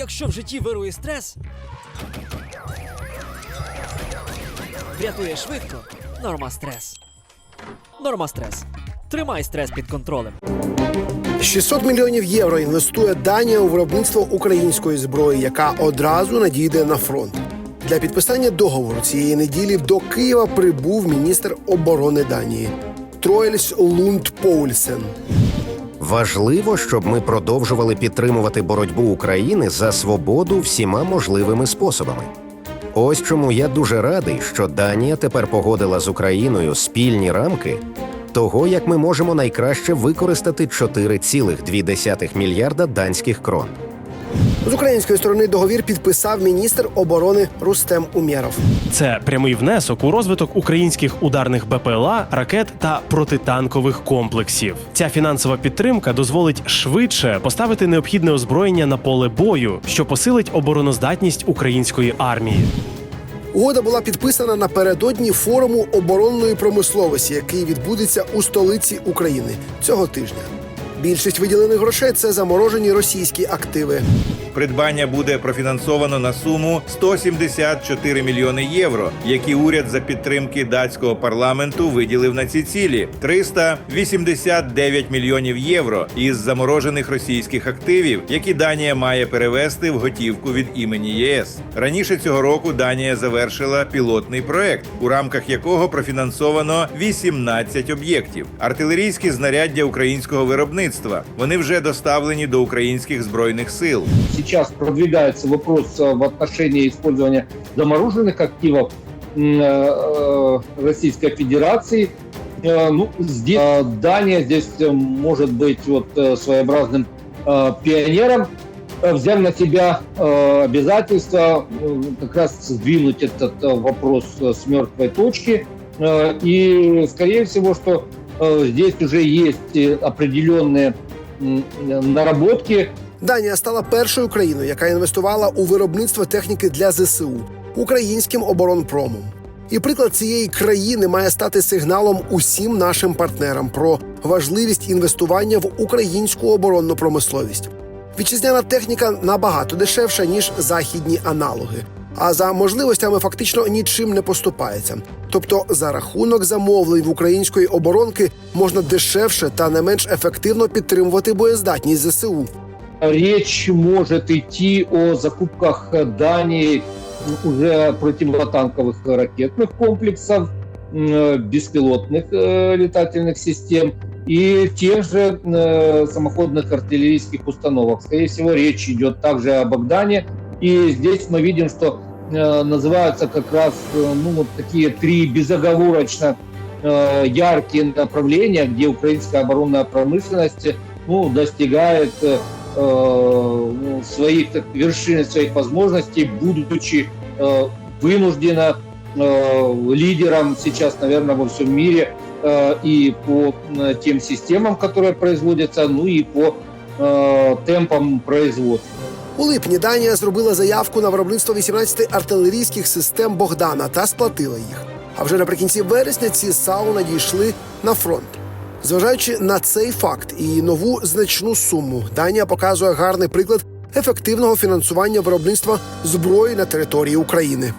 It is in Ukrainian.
Якщо в житті вирує стрес, врятує швидко. Норма стрес. Норма стрес. Тримай стрес під контролем. 600 мільйонів євро інвестує Данія у виробництво української зброї, яка одразу надійде на фронт. Для підписання договору цієї неділі до Києва прибув міністр оборони Данії Троельс Лунд Поульсен. Важливо, щоб ми продовжували підтримувати боротьбу України за свободу всіма можливими способами. Ось чому я дуже радий, що Данія тепер погодила з Україною спільні рамки того, як ми можемо найкраще використати 4,2 мільярда данських крон. З української сторони договір підписав міністр оборони Рустем Умєров. Це прямий внесок у розвиток українських ударних БПЛА, ракет та протитанкових комплексів. Ця фінансова підтримка дозволить швидше поставити необхідне озброєння на поле бою, що посилить обороноздатність української армії. Угода була підписана напередодні форуму оборонної промисловості, який відбудеться у столиці України цього тижня. Більшість виділених грошей це заморожені російські активи. Придбання буде профінансовано на суму 174 мільйони євро, які уряд за підтримки датського парламенту виділив на ці цілі. 389 мільйонів євро із заморожених російських активів, які Данія має перевести в готівку від імені ЄС. Раніше цього року Данія завершила пілотний проект, у рамках якого профінансовано 18 об'єктів. Артилерійські знаряддя українського виробництва. Вони вже доставлені до українських збройних сил. Сейчас продвигается вопрос э, в отношении использования замороженных активов м, э, Российской Федерации. Э, Ну, здесь э, Дания здесь э, может быть вот э, своеобразным э, пионером, э, взяв на себя э, обязательство э, как раз сдвинуть этот э, вопрос э, с мертвой точки. Э, И, скорее всего, что э, здесь уже есть э, определенные наработки, Данія стала першою країною, яка інвестувала у виробництво техніки для ЗСУ українським оборонпромом. І приклад цієї країни має стати сигналом усім нашим партнерам про важливість інвестування в українську оборонну промисловість. Вітчизняна техніка набагато дешевша ніж західні аналоги. А за можливостями фактично нічим не поступається. Тобто, за рахунок замовлень в української оборонки можна дешевше та не менш ефективно підтримувати боєздатність ЗСУ. Речь может идти о закупках Дании уже противотанковых ракетных комплексов, беспилотных э, летательных систем и тех же э, самоходных артиллерийских установок. Скорее всего, речь идет также о Богдане. И здесь мы видим, что э, называются как раз ну, вот такие три безоговорочно яркие направления, где украинская оборонная промышленность ну, достигает э, э, ну, своих так, вершин своих возможностей, будучи э, вынуждена э, лидером сейчас, наверное, во всем мире э, и по э, тем системам, которые производятся, ну и по э, темпам производства. У липні Данія зробила заявку на виробництво 18 артилерійських систем Богдана та сплатила їх. А вже наприкінці вересня ці САУ надійшли на фронт. Зважаючи на цей факт і нову значну суму, Данія показує гарний приклад ефективного фінансування виробництва зброї на території України.